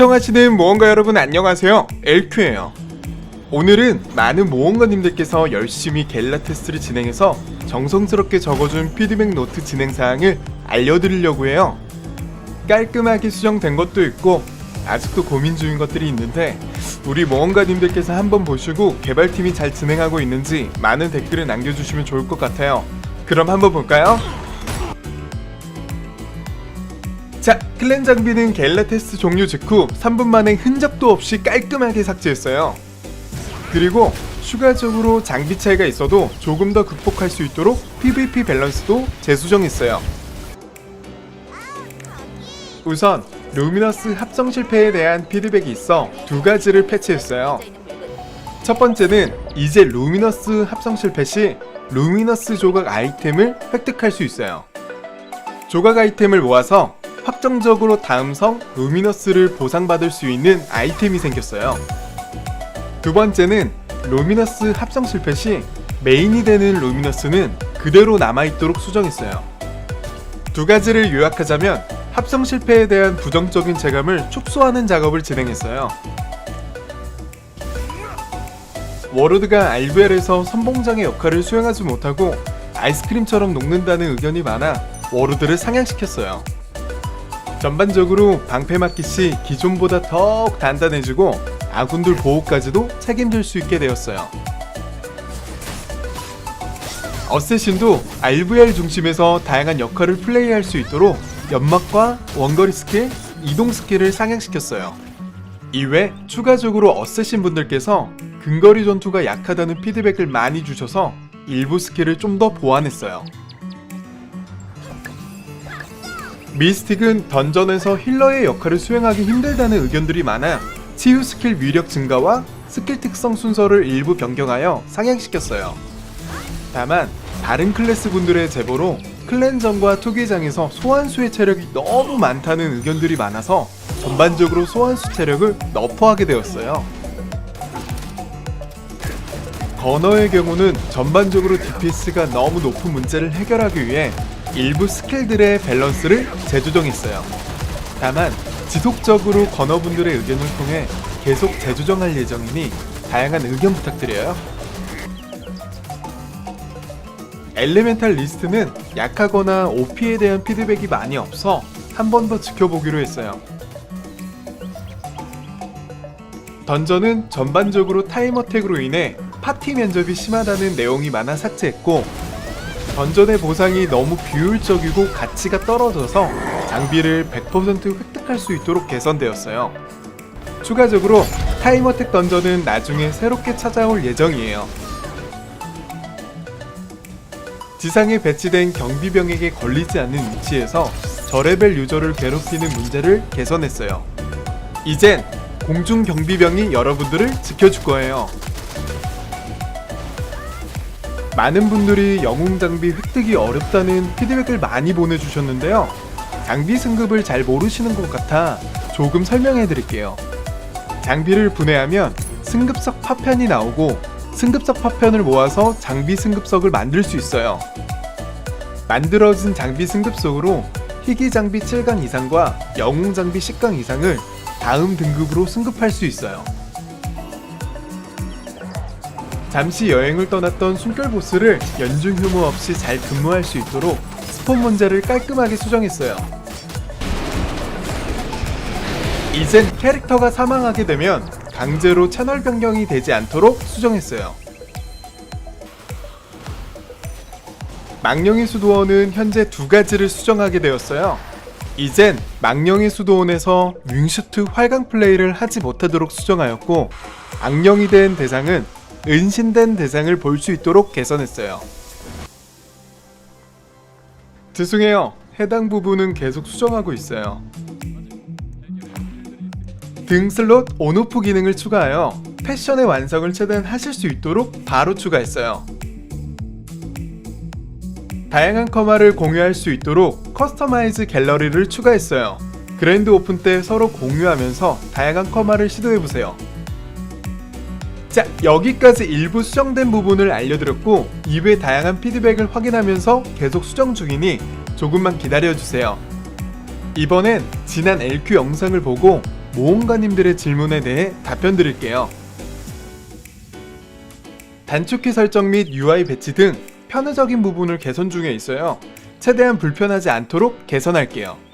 시청하시는 모험가 여러분 안녕하세요. LQ예요. 오늘은 많은 모험가님들께서 열심히 겔라 테스트를 진행해서 정성스럽게 적어준 피드백 노트 진행 사항을 알려드리려고 해요. 깔끔하게 수정된 것도 있고 아직도 고민 중인 것들이 있는데 우리 모험가님들께서 한번 보시고 개발팀이 잘 진행하고 있는지 많은 댓글을 남겨주시면 좋을 것 같아요. 그럼 한번 볼까요? 자, 클랜 장비는 겔라 테스트 종료 직후 3분 만에 흔적도 없이 깔끔하게 삭제했어요. 그리고 추가적으로 장비 차이가 있어도 조금 더 극복할 수 있도록 PVP 밸런스도 재수정했어요. 우선 루미너스 합성 실패에 대한 피드백이 있어 두 가지를 패치했어요. 첫 번째는 이제 루미너스 합성 실패 시 루미너스 조각 아이템을 획득할 수 있어요. 조각 아이템을 모아서 확정적으로 다음 성 루미너스를 보상받을 수 있는 아이템이 생겼어요. 두 번째는 루미너스 합성 실패 시 메인이 되는 루미너스는 그대로 남아있도록 수정했어요. 두 가지를 요약하자면 합성 실패에 대한 부정적인 체감을 축소하는 작업을 진행했어요. 워로드가 RVL에서 선봉장의 역할을 수행하지 못하고 아이스크림처럼 녹는다는 의견이 많아 워로드를 상향시켰어요. 전반적으로 방패 마켓이 기존보다 더욱 단단해지고 아군들 보호까지도 책임질 수 있게 되었어요. 어쌔신도 RVR 중심에서 다양한 역할을 플레이할 수 있도록 연막과 원거리 스킬, 이동 스킬을 상향시켰어요. 이외 추가적으로 어쌔신 분들께서 근거리 전투가 약하다는 피드백을 많이 주셔서 일부 스킬을 좀 더 보완했어요. 미스틱은 던전에서 힐러의 역할을 수행하기 힘들다는 의견들이 많아 치유 스킬 위력 증가와 스킬 특성 순서를 일부 변경하여 상향시켰어요. 다만 다른 클래스 분들의 제보로 클랜전과 투기장에서 소환수의 체력이 너무 많다는 의견들이 많아서 전반적으로 소환수 체력을 너프하게 되었어요. 건어의 경우는 전반적으로 DPS가 너무 높은 문제를 해결하기 위해 일부 스킬들의 밸런스를 재조정했어요. 다만 지속적으로 건어분들의 의견을 통해 계속 재조정할 예정이니 다양한 의견 부탁드려요. 엘레멘탈 리스트는 약하거나 OP에 대한 피드백이 많이 없어 한 번 더 지켜보기로 했어요. 던전은 전반적으로 타임 어택으로 인해 파티 면접이 심하다는 내용이 많아 삭제했고 던전의 보상이 너무 비효율적이고 가치가 떨어져서 장비를 100% 획득할 수 있도록 개선되었어요. 추가적으로 타임 어택 던전은 나중에 새롭게 찾아올 예정이에요. 지상에 배치된 경비병에게 걸리지 않는 위치에서 저레벨 유저를 괴롭히는 문제를 개선했어요. 이젠 공중 경비병이 여러분들을 지켜줄 거예요. 많은 분들이 영웅 장비 획득이 어렵다는 피드백을 많이 보내주셨는데요. 장비 승급을 잘 모르시는 것 같아 조금 설명해 드릴게요. 장비를 분해하면 승급석 파편이 나오고 승급석 파편을 모아서 장비 승급석을 만들 수 있어요. 만들어진 장비 승급석으로 희귀 장비 7강 이상과 영웅 장비 10강 이상을 다음 등급으로 승급할 수 있어요. 잠시 여행을 떠났던 숨결 보스를 연중 휴무 없이 잘 근무할 수 있도록 스폰 문제를 깔끔하게 수정했어요. 이젠 캐릭터가 사망하게 되면 강제로 채널 변경이 되지 않도록 수정했어요. 망령의 수도원은 현재 두 가지를 수정하게 되었어요. 이젠 망령의 수도원에서 윙슈트 활강 플레이를 하지 못하도록 수정하였고 악령이 된 대상은 은신된 대상을 볼 수 있도록 개선했어요. 죄송해요. 해당 부분은 계속 수정하고 있어요. 등 슬롯 온오프 기능을 추가하여 패션의 완성을 최대한 하실 수 있도록 바로 추가했어요. 다양한 커마를 공유할 수 있도록 커스터마이즈 갤러리를 추가했어요. 그랜드 오픈 때 서로 공유하면서 다양한 커마를 시도해보세요. 자, 여기까지 일부 수정된 부분을 알려드렸고 이외 다양한 피드백을 확인하면서 계속 수정 중이니 조금만 기다려주세요. 이번엔 지난 LQ 영상을 보고 모험가님들의 질문에 대해 답변 드릴게요. 단축키 설정 및 UI 배치 등 편의적인 부분을 개선 중에 있어요. 최대한 불편하지 않도록 개선할게요.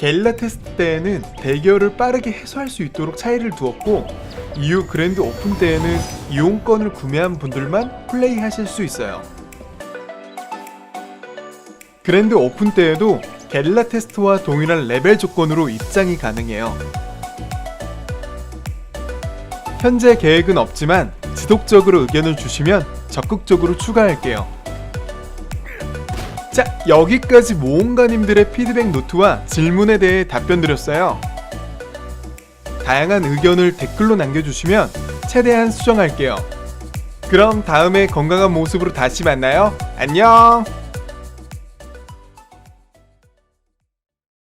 게릴라 테스트 때에는 대결을 빠르게 해소할 수 있도록 차이를 두었고 이후 그랜드 오픈 때에는 이용권을 구매한 분들만 플레이하실 수 있어요. 그랜드 오픈 때에도 게릴라 테스트와 동일한 레벨 조건으로 입장이 가능해요. 현재 계획은 없지만 지속적으로 의견을 주시면 적극적으로 추가할게요. 자, 여기까지 모험가님들의 피드백 노트와 질문에 대해 답변 드렸어요. 다양한 의견을 댓글로 남겨주시면 최대한 수정할게요. 그럼 다음에 건강한 모습으로 다시 만나요. 안녕!